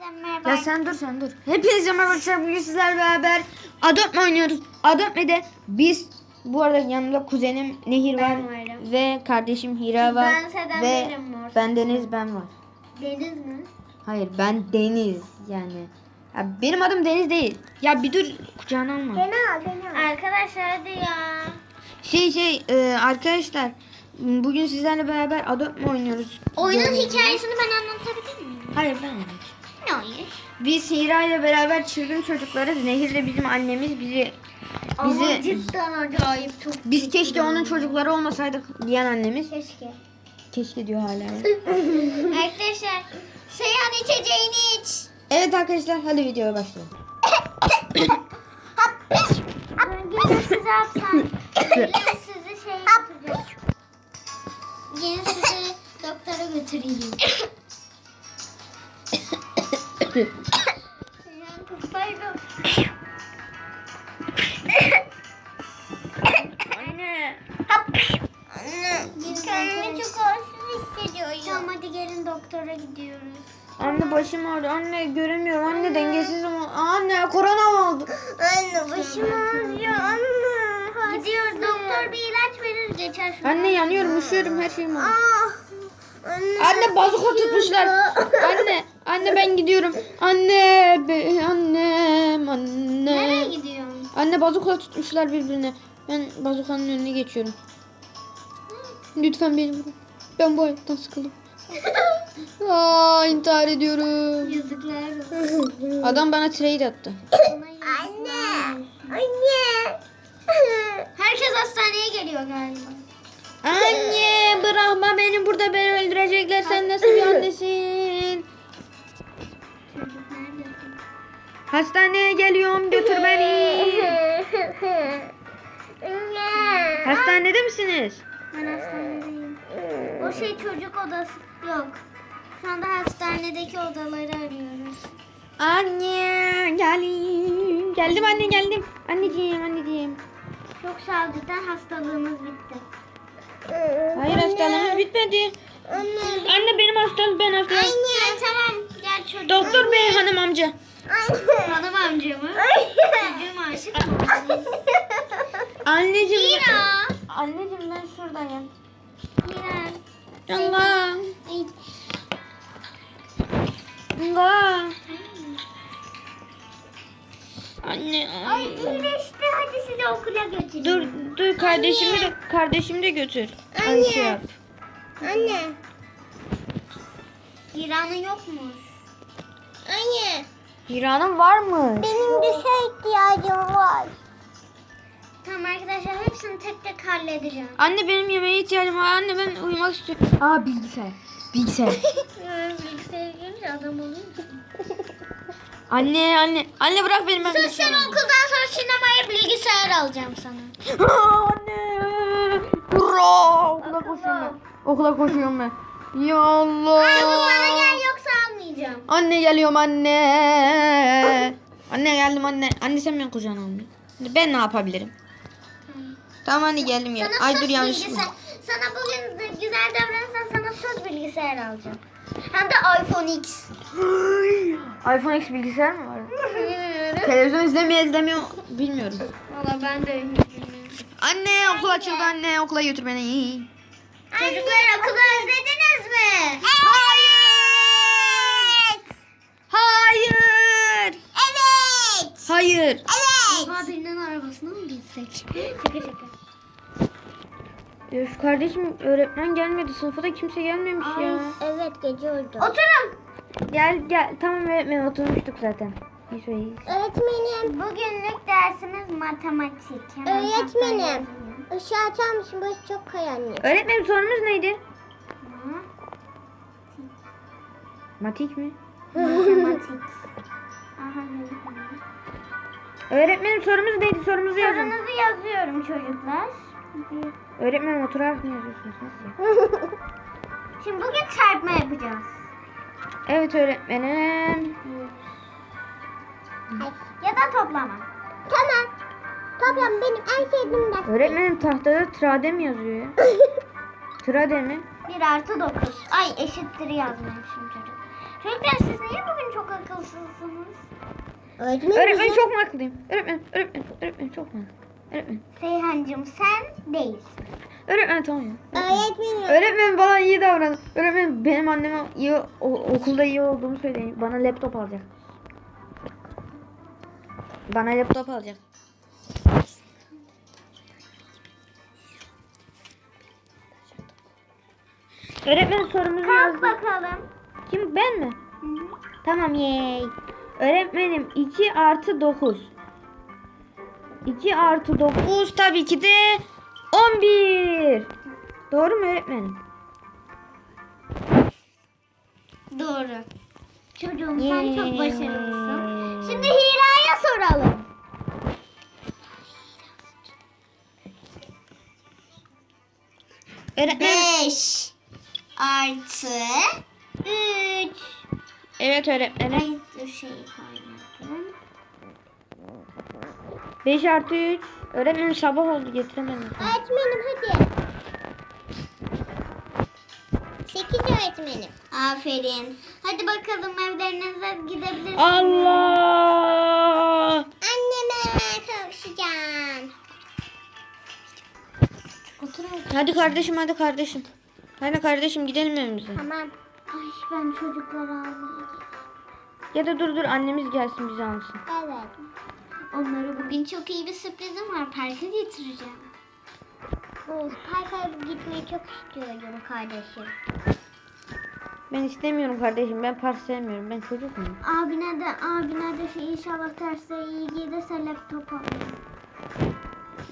Hepinize merhaba. Ya sen dur sen dur. Hepinize merhaba arkadaşlar. Bugün sizlerle beraber Adopt oynuyoruz. Adopt'de biz bu arada yanımda kuzenim Nehir var varım. ve kardeşim Hira var Ben ve ben Deniz ben var. Deniz mi? Hayır ben Deniz yani. Ya benim adım Deniz değil. Ya bir dur kucağına alma. al beni al. Arkadaşlar hadi ya. Şey şey e, arkadaşlar bugün sizlerle beraber Adopt oynuyoruz? Oyunun hikayesini ben anlatabilir miyim? Hayır ben anlatayım. Oyun? Biz Hira ile beraber çılgın çocuklarız. Nehir de bizim annemiz bizi Ama bizi cidden acayip çok. biz keşke onun çocukları olmasaydık diyen annemiz. Keşke. Keşke diyor hala. Arkadaşlar Seyhan içeceğini iç. evet arkadaşlar hadi videoya başlayalım. Gelin size yapsam. Gelin sizi şey yapacağım. Gelin sizi doktora götüreyim. Anne. Anne. Kendimi çok halsiz hissediyorum. Tamam hadi gelin doktora gidiyoruz. Anne başım ağrıyor. Anne göremiyorum. Anne dengesiz ama. Anne korona oldu. Anne başım ağrıyor anne. Gidiyoruz doktor bir ilaç verir geçer şunu. Anne yanıyorum, üşüyorum her şeyim oldu. Ah. Anne. Anne bazuka tutmuşlar. Anne, anne ben gidiyorum. Anne, be, annem, anne. Nereye gidiyorsun? Anne bazuka tutmuşlar birbirine. Ben bazukanın önüne geçiyorum. Lütfen beni vurun. Ben bu hayattan sıkıldım. Aa, intihar ediyorum. Yazıklar olsun. Adam bana trade attı. Anne. Anne. Herkes hastaneye geliyor galiba. Anne bırakma beni burada beni öldürecekler. Sen nasıl bir annesin? Hastaneye geliyorum götür beni. Hastanede misiniz? Ben hastanedeyim. O şey çocuk odası yok. Şu anda hastanedeki odaları arıyoruz. Anne geldim. Geldim anne geldim. Anneciğim anneciğim. Çok sağ ol cidden hastalığımız bitti. Hayır hastalığımız bitmedi. Anne. Anne benim hastalığım ben hastalığım. Anne. Tamam Doktor bey hanım amca. Hanım amca mı? Çocuğum aşık mı? Anneciğim. Mira. Anneciğim ben şuradayım. Mira. Allah. Allah. Anne. Ay iyileşti hadi sizi okula götüreyim. Dur dur kardeşimi de kardeşimi de götür. Ay, Anne. şey yap. Anne. Hira'nın yok mu? Anne. Hira'nın var mı? Benim bir şey ihtiyacım var. Tamam arkadaşlar hepsini tek tek halledeceğim. Anne benim yemeğe ihtiyacım var. Anne ben uyumak istiyorum. Aa bilgisayar. Bilgisayar. Bilgisayar gelince adam oluyor anne anne. Anne bırak beni ben Sus bilgisayar sen okuldan sonra sinemaya bilgisayar alacağım sana. Anne. Hurra. Okula koşuyorum ben. Okula koşuyorum ben. Ya Allah. Çabuk bana gel yoksa almayacağım. Anne geliyorum anne. Anne geldim anne. Anne sen beni kucağına almıyor. Ben ne yapabilirim? Tamam anne geldim ya. Sana Ay dur yanlış mı? bilgisayar. Sana bugün de güzel davranırsan sana söz bilgisayar alacağım. Hem de iPhone X. iPhone X bilgisayar mı var? Televizyon izlemeye izlemiyor bilmiyorum. Valla ben de Anne okul açıldı anne okula götür beni. Çocuklar okulu özlediniz mi? Hayır. Hayır. Evet. Hayır. Evet. Oha birinin arabasına mı binsek? şaka şaka. Şu kardeşim öğretmen gelmedi. Sınıfa da kimse gelmemiş ya. Evet gece oldu. Oturun. Gel gel. Tamam öğretmen oturmuştuk zaten. Hiç öyle değil. Öğretmenim. Bugünlük dersimiz matematik. Öğretmenim. Işığı açar mısın? Burası çok karanlık. Öğretmenim sorumuz neydi? Matik mi? Matematik. Öğretmenim sorumuz neydi? Sorumuzu yazın. Sorunuzu yazıyorum çocuklar. Öğretmenim oturarak mı yazıyorsunuz? Nasıl? Şimdi bugün çarpma yapacağız. Evet öğretmenim. Ya da toplama. Tamam. Toplam benim en sevdiğim ders. Öğretmenim tahtada trade mi yazıyor ya? Trade mi? 1 artı 9. Ay eşittir yazmamışım çocuk. Çocuklar siz niye bugün çok akılsızsınız? Öğretmen çok mu akıllıyım? Öğretmen, öğretmen, öğretmen çok mu akıllıyım? Öğretmen. Seyhancığım sen değilsin. Öğretmen tamam ya. Öğretmenim. Öğretmen bana iyi davran. Öğretmen benim anneme iyi o- okulda iyi olduğumu söyleyin. Bana laptop alacak. Bana laptop alacak. Öğretmen sorumuzu Kalk yazdı. bakalım. Kim ben mi? Tamam yey. Öğretmenim 2 artı 9. 2 artı 9 tabii ki de 11. Doğru mu öğretmenim? Doğru. Çocuğum sen çok Yay. başarılısın. Şimdi Hira'ya soralım. Öğretmenim. 5 artı 3. Evet öğretmenim. Ay dur şeyi koymadım. 5 artı 3. Öğretmenim sabah oldu getiremedim. Öğretmenim hadi. 8 öğretmenim. Aferin. Hadi bakalım evlerinize gidebilirsiniz. Allah! Anneme kavuşacağım. Otur hadi. Hadi kardeşim hadi kardeşim. Hadi kardeşim gidelim evimize. Tamam. Ay ben çocukları almaya. Ya da dur dur annemiz gelsin bizi alsın. Evet. Onlara bugün çok iyi bir sürprizim var. Parka getireceğim. Of, parka gitmeyi çok istiyorum kardeşim. Ben istemiyorum kardeşim. Ben park sevmiyorum. Ben çocuk muyum? Abine de, abine de şey inşallah derse iyi gelirse laptop alırım.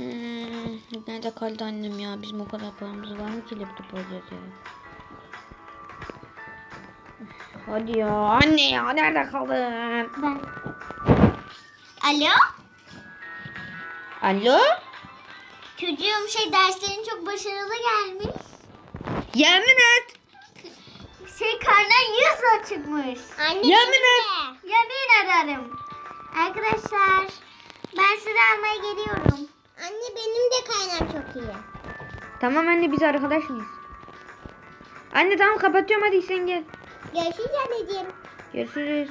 Hmm, nerede kaldı annem ya? Bizim o kadar paramız var mı ki laptop alacağız ya? Hadi ya anne ya nerede kaldın? Ben. Alo? Alo? Çocuğum şey derslerin çok başarılı gelmiş. Yemin et. Şey karnın yüzle çıkmış. Anne Yemin et. Yemin ederim. Arkadaşlar ben sizi almaya geliyorum. Anne benim de kaynam çok iyi. Tamam anne biz arkadaş mıyız? Anne tamam kapatıyorum hadi sen gel. Görüşürüz anneciğim. Görüşürüz.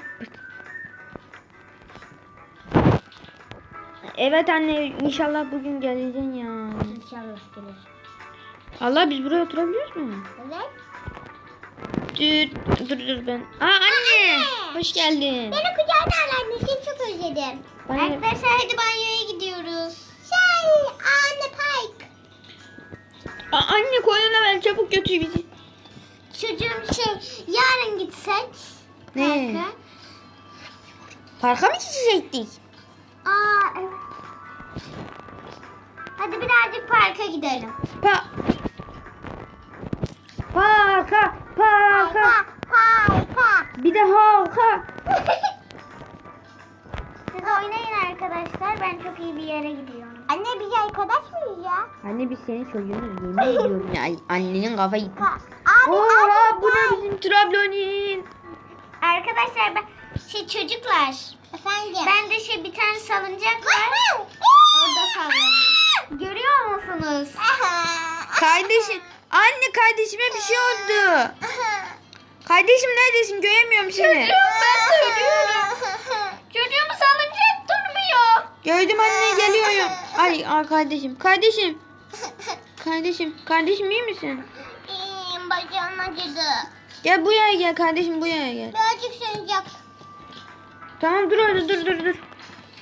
Evet anne inşallah bugün geleceksin ya. İnşallah gelir. Allah biz buraya oturabiliyoruz mu? Evet. Dur dur dur ben. Aa anne. Hoş geldin. Beni kucağına al anne seni çok özledim. Banyo- Arkadaşlar hadi banyoya gidiyoruz. Anne Pike. Aa, anne koynuna ver çabuk götür bizi. Çocuğum şey yarın gitsek. Ne? parka. Parka mı gidecektik? Aa evet. Hadi birazcık parka gidelim. Pa Parka, parka. Parka. Bir de halka. Siz oynayın arkadaşlar. Ben çok iyi bir yere gidiyorum. Anne biz arkadaş mıyız ya? Anne biz senin çocuğunuz yemin ediyorum ya. Annenin kafa gitti. Abi, Oha bu ne bizim Trablonin. Arkadaşlar ben şey çocuklar. Efendim. Ben de şey bir tane salıncak var. Orada sallanıyor. Görüyor musunuz? Kardeşim. Anne kardeşime bir şey oldu. Kardeşim neredesin? Göremiyorum seni. ben söylüyorum. Gördüm anne geliyorum. Ay, ay kardeşim. Kardeşim. Kardeşim. Kardeşim iyi misin? İyiyim bacağım acıdı. Gel buraya gel kardeşim buraya gel. Birazcık salıncak. Tamam dur orada dur dur dur.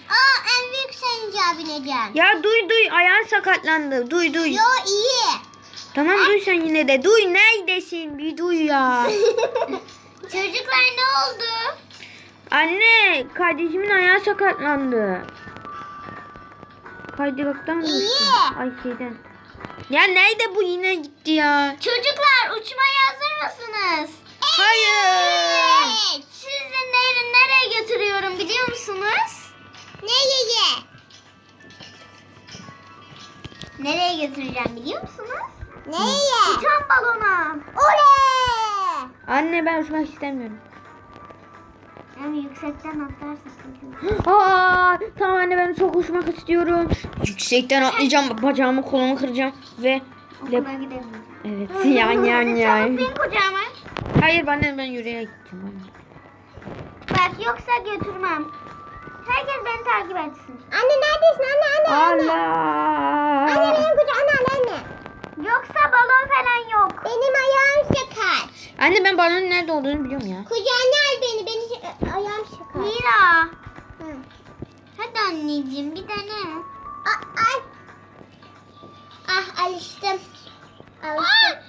Aa en büyük salıncağa bineceğim. Ya duy duy ayağın sakatlandı. Duy duy. Yo iyi. Tamam duy sen yine de. Duy neredesin? Bir duy ya. Çocuklar ne oldu? Anne kardeşimin ayağı sakatlandı. Kaydıraktan İyi. düştü. Ay şeyden. Ya nerede bu yine gitti ya? Çocuklar uçmaya hazır mısınız? Hayır. Sizi nereye, nereye götürüyorum biliyor musunuz? Nereye? Nereye götüreceğim biliyor musunuz? Nereye? Uçan balona. Oley! Anne ben uçmak istemiyorum. Hem yüksekten atlarsa sıkıntı. Aa, tamam anne ben çok uçmak istiyorum. Yüksekten atlayacağım. Bacağımı kolumu kıracağım. Ve Okula gidemeyeceğim. evet yan yan yan. Çabuk bin kucağıma. Hayır ben ben yürüyerek gideceğim. anne. Bak Yoksa götürmem. Herkes beni takip etsin. Anne neredesin anne Allah. kucağına al anne. Yoksa balon falan yok. Benim ayağım şakar. Anne ben balonun nerede olduğunu biliyorum ya. Kucağına al ayağım şakar. Mira. Hadi anneciğim bir dene. Ay. Ah alıştım. Alıştım.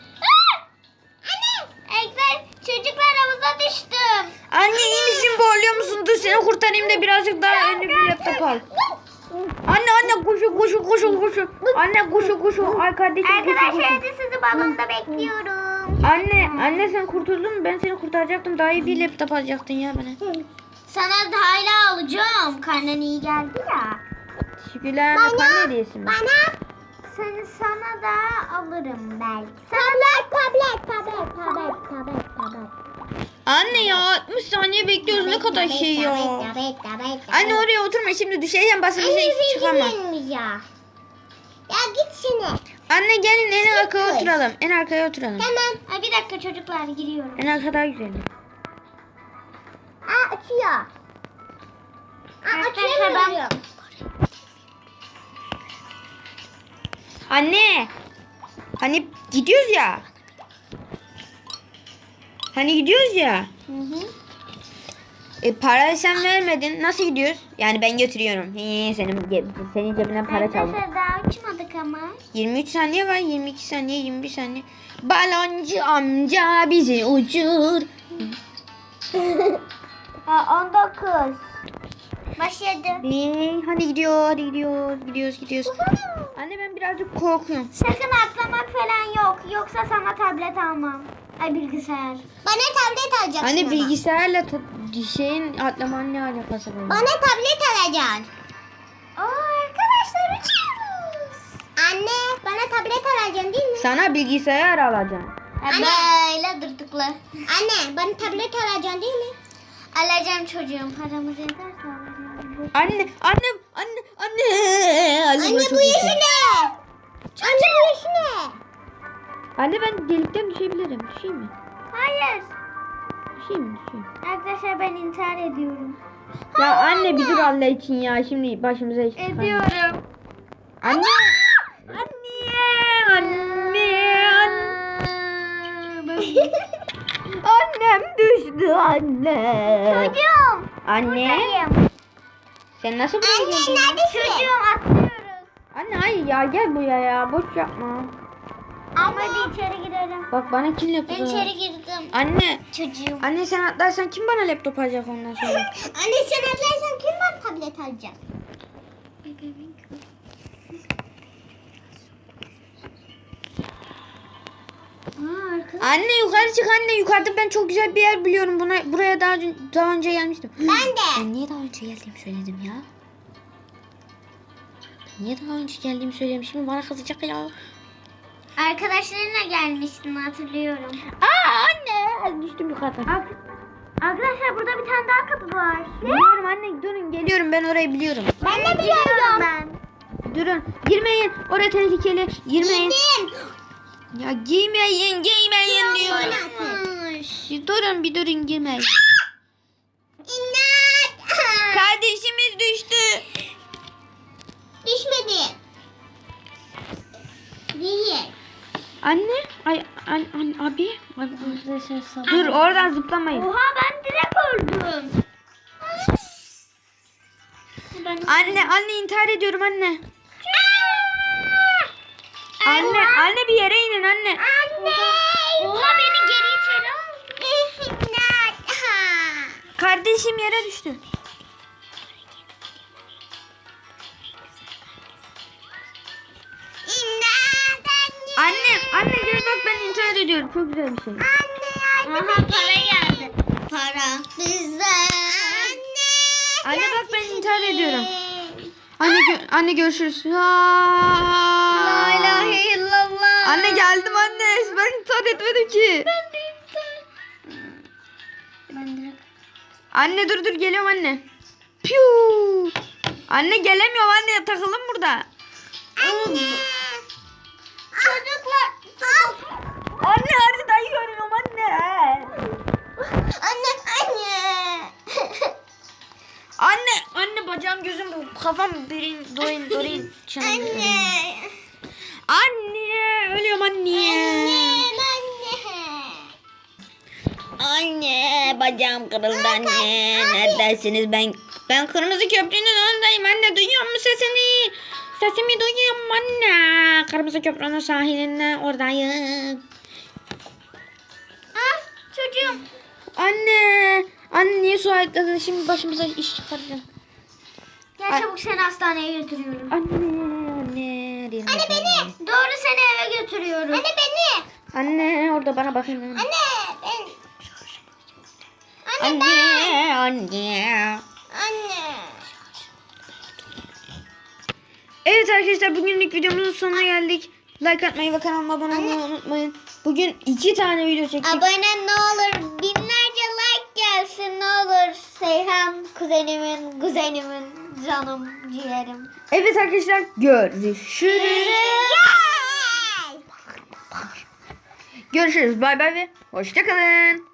Anne. Ekber çocuklar havuza düştüm. Anne iyi misin boğuluyor musun? Dur seni kurtarayım da birazcık daha önlü bir laptop al. Anne anne koşu koşu koşu koşu. Anne koşu koşu. Ay kardeşim koşu Arkadaşlar koşu. hadi sizi balonda bekliyorum. Anne anne sen kurtuldun mu? Ben seni kurtaracaktım. Daha iyi bir laptop alacaktın ya bana. Sana hala alacağım. Karnen iyi geldi ya. Teşekkürler. Bana, hediyesi mi? Bana. Seni sana da alırım belki. Tablet, tablet, tablet, tablet, tablet, tablet. Anne ya 60 saniye bekliyoruz ne kadar şey ya. Anne oraya oturma şimdi düşeceğim basın bir şey çıkamam. ya. Ya git şimdi. Anne gelin en arkaya oturalım. En arkaya oturalım. Tamam. Ay bir dakika çocuklar giriyorum. En arka daha güzel. Aa açıyor. Aa açıyorum. Anne. Hani gidiyoruz ya. Hani gidiyoruz ya. Hı hı. E, parayı sen vermedin. Nasıl gidiyoruz? Yani ben götürüyorum. He, senin senin cebinden para çaldım. Arkadaşlar daha uçmadık ama. 23 saniye var. 22 saniye, 21 saniye. Baloncu amca bizi uçur. Ha 19. Başladı. Ee, hadi gidiyor, hadi gidiyoruz, gidiyoruz, gidiyoruz. Anne ben birazcık korkuyorum. Sakın atlamak falan yok. Yoksa sana tablet almam. Ay bilgisayar. Bana tablet alacaksın Anne bilgisayarla ta- şeyin atlaman ne alakası var? Bana tablet alacaksın. Aa arkadaşlar uçuyoruz. Anne bana tablet alacaksın değil mi? Sana bilgisayar alacağım. Anne. Böyle durdukla. Anne bana tablet alacaksın değil mi? Alacağım çocuğum. Paramız yeterse Anne, anne, anne, anne. Anne bu yaşı ne? Anne bu yaşı ne? Anne ben delikten düşebilirim. Düşeyim mi? Hayır. Düşeyim mi? Düşeyim. Arkadaşlar ben intihar ediyorum. Ya anne bir dur Allah için ya. Şimdi başımıza iş çıkarma. Ediyorum. Anne. Anne. Anne. Annem düştü anne. Çocuğum. Anne. Buradayım. Sen nasıl buraya geldin? Çocuğum atlıyoruz. Anne hayır ya gel buraya ya. Boş yapma. Ama hadi içeri girelim. Bak bana kim Ben laptop içeri alacak? girdim. Anne. Çocuğum. Anne sen atlarsan kim bana laptop alacak ondan sonra? Anne sen atlarsan kim bana tablet alacak? Aa. Anne yukarı çık anne. Yukarıda ben çok güzel bir yer biliyorum. Buna buraya daha önce, daha önce gelmiştim. Ben de. Ben niye daha önce geldiğimi söyledim ya? Ben niye daha önce geldiğimi söyleyeyim. Şimdi bana kızacak ya. Arkadaşlarına gelmiştim hatırlıyorum. Aa anne. Düştüm yukarıdan. Arkadaşlar burada bir tane daha kapı var. Biliyorum anne durun geliyorum ben orayı biliyorum. Ben de biliyorum. Ben. Durun girmeyin oraya tehlikeli girmeyin. Ya girmeyin diyorum. Bir durun bir durun girmeyin. İnat. Kardeşimiz düştü. Düşmedi. Değil. Anne ay an, an abi. Ay, Dur oradan zıplamayın. Oha ben direkt öldüm. Ben... Anne anne intihar ediyorum anne. Anne anne bir yere inin anne. Anne. Oha beni geri içeri al. Kardeşim yere düştü. Anne. Anne anne gel bak ben intihar ediyorum. Çok güzel bir şey. Anne Aha para geldi. Para bize. Anne. Anne bak ben intihar ediyorum. Anne gö- anne görüşürüz. La ilahe illallah. Anne geldim anne. Ben intihar etmedim ki. Ben de intihar. Ben direkt. Anne dur dur geliyorum anne. Piu. Anne gelemiyorum anne takıldım burada. Anne. Bacağım gözüm bu kafam birin doyun doyun. Anne. Anne ölüyorum anne. Anne bacağım kırıldı anne. Neredesiniz ben? Ben kırmızı köprünün önündeyim anne duyuyor musun sesini? Sesimi duyuyorum anne. Kırmızı köprünün sahilinde oradayım. Ah çocuğum. Anne. Anne niye su ayıkladın? Şimdi başımıza iş çıkaracağım. Ay. çabuk seni hastaneye götürüyorum. Anne. Anne. Anne beni. Doğru seni eve götürüyorum. Anne beni. Anne orada bana bakın. Anne. Anne ben. Anne. Anne. Anne. Evet arkadaşlar bugünlük videomuzun sonuna geldik. Like atmayı ve kanalıma abone olmayı unutmayın. Bugün iki tane video çektik. Abone ne olur binlerce like gelsin ne olur. Seyhan kuzenimin kuzenimin canım ciğerim. Evet arkadaşlar görüşürüz. Görüşürüz. Bay bay ve hoşçakalın.